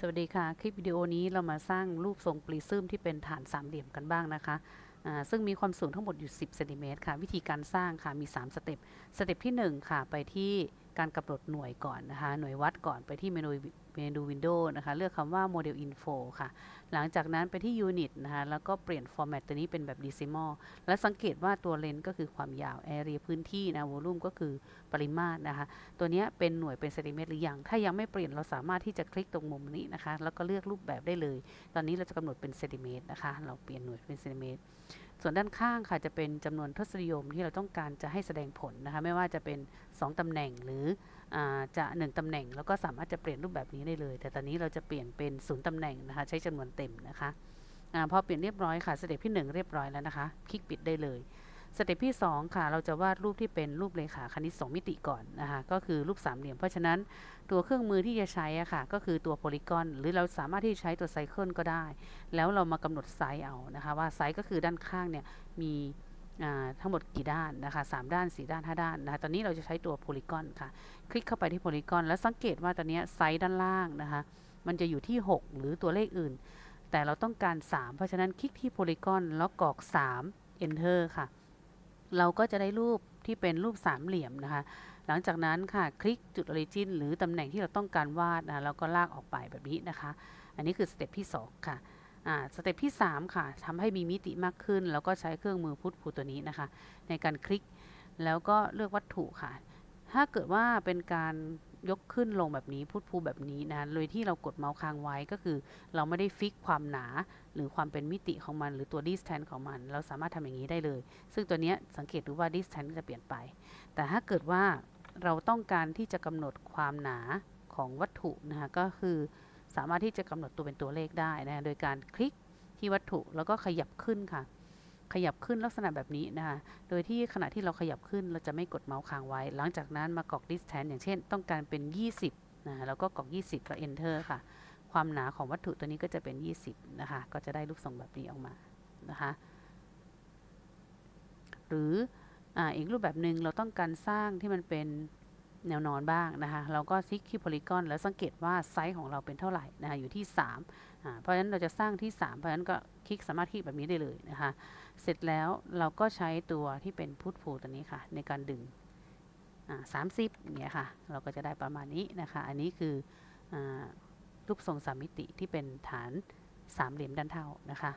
สวัสดีค่ะ คลิปวิดีโอนี้เรามาสร้างรูปทรงปริซึมที่เป็นฐานสามเหลี่ยมกันบ้างนะคะซึ่งมีความสูงทั้งหมดอยู่ 10เซนติเมตรค่ะ วิธีการสร้างค่ะ มี 3 สเต็ป สเต็ปที่ 1 ค่ะ ไปที่การกำหนดหน่วยก่อนนะคะ หน่วยวัดก่อนไปที่เมนู เมนูวินโดว์นะคะ เลือกคำว่า Model Info ค่ะ หลังจากนั้นไปที่ Unit นะคะ แล้วก็เปลี่ยน Format ตัวนี้เป็นแบบ Decimal และสังเกตว่าตัวเลนส์ก็คือความยาว Area พื้นที่นะ Volume ก็คือปริมาตรนะคะ ตัวเนี้ยเป็นหน่วยเป็นเซนติเมตรหรือยัง ถ้ายังไม่เปลี่ยนเราสามารถที่จะคลิกตรงมุมนี้นะคะ แล้วก็เลือกรูปแบบได้เลย ตอนนี้เราจะกำหนดเป็นเซนติเมตรนะคะ เราเปลี่ยนหน่วยเป็นเซนติเมตร ส่วนด้านข้างค่ะจะเป็นจำนวนทศนิยมที่เราต้องการจะให้แสดงผลนะคะไม่ว่าจะเป็น 2ตำแหน่งหรืออจะ 1ตำแหน่ง แล้วก็สามารถจะเปลี่ยนรูปแบบนี้ได้เลย แต่ตอนนี้เราจะเปลี่ยนเป็นศูนย์ตำแหน่งนะคะใช้จำนวนเต็มนะคะอพอเปลี่ยนเรียบร้อยค่ะสเต็ปที่ 1 เรียบร้อยแล้วนะคะ คลิกปิดได้เลย สเต็ปที่ 2 ค่ะ เราจะวาดรูปที่เป็นรูปเลขาคณิต 2 มิติก่อนนะคะก็คือรูปสามเหลี่ยม เพราะฉะนั้นตัวเครื่องมือที่จะใช้อะค่ะ ก็คือตัวโพลีกอนหรือเราสามารถที่จะใช้ตัวไซเคิลก็ได้ แล้วเรามากำหนดไซส์เอานะคะ ว่าไซส์ก็คือด้านข้างเนี่ยมีทั้งหมดกี่ด้านนะคะสามด้าน 4 ด้าน 5 ด้านนะคะตอนนี้เราจะใช้ตัวโพลีกอนค่ะ คลิกเข้าไปที่โพลีกอนแล้วสังเกตว่าตอนนี้ไซส์ด้านล่างนะคะ มันจะอยู่ที่ 6 หรือตัวเลขอื่น แต่เราต้องการ 3 เพราะฉะนั้นคลิกที่โพลีกอนแล้วกรอก 3 enter ค่ะ เราก็จะได้รูปที่เป็นรูปสามเหลี่ยมนะคะ หลังจากนั้นค่ะคลิกจุด origin หรือตำแหน่งที่เราต้องการวาดนะแล้วก็ลากออกไปแบบนี้นะคะ อันนี้คือสเต็ปที่ 2 ค่ะอ่าสเต็ปที่ 3 ค่ะทำให้มีมิติมากขึ้น แล้วก็ใช้เครื่องมือพุทผูตัวนี้นะคะ ในการคลิกแล้วก็เลือกวัตถุค่ะ ถ้าเกิดว่าเป็นการ ยกขึ้นลงแบบนี้พุทพูแบบนี้นะโดยที่เรากดเมาส์ค้างไว้ก็คือ เราไม่ได้ฟิกความหนา หรือความเป็นมิติของมัน หรือตัว distance ของมัน เราสามารถทำอย่างนี้ได้เลย ซึ่งตัวนี้สังเกตดูว่า distance จะเปลี่ยนไป แต่ถ้าเกิดว่าเราต้องการที่จะกำหนดความหนาของวัตถุนะคะก็คือสามารถที่จะกำหนดตัวเป็นตัวเลขได้นะโดยการคลิกที่วัตถุแล้วก็ขยับขึ้นค่ะ ขยับขึ้นลักษณะแบบนี้นะคะโดยที่ขณะที่เราขยับขึ้นเราจะไม่กดเมาส์ค้างไว้ หลังจากนั้นมากรอก distance อย่างเช่น ต้องการเป็น 20นะแล้วก็กรอก 20 แล้ว enter ค่ะ ความหนาของวัตถุตัวนี้ก็จะเป็น 20 นะคะ ก็จะได้รูปทรงแบบนี้ออกมานะคะหรือออีกรูปแบบหนึ่งเราต้องการสร้างที่มันเป็น แนวนอนบ้างนะคะเราก็คลิกที่โพลีกอนแล้วสังเกตว่าไซส์ของเราเป็นเท่าไหร่นะคะอยู่ที่3อ่าเพราะฉะนั้นเราจะสร้างที่ 3 เพราะฉะนั้นก็คลิกสามารถคลิกแบบนี้ได้เลยนะคะ เสร็จแล้วเราก็ใช้ตัวที่เป็นพุทพูตัวนี้ค่ะ ในการดึงสามสิบอย่างเงี้ยค่ะ เราก็จะได้ประมาณนี้นะคะ อันนี้คืออรูปทรงสามมิติที่เป็นฐานสามเหลี่ยมด้านเท่านะคะ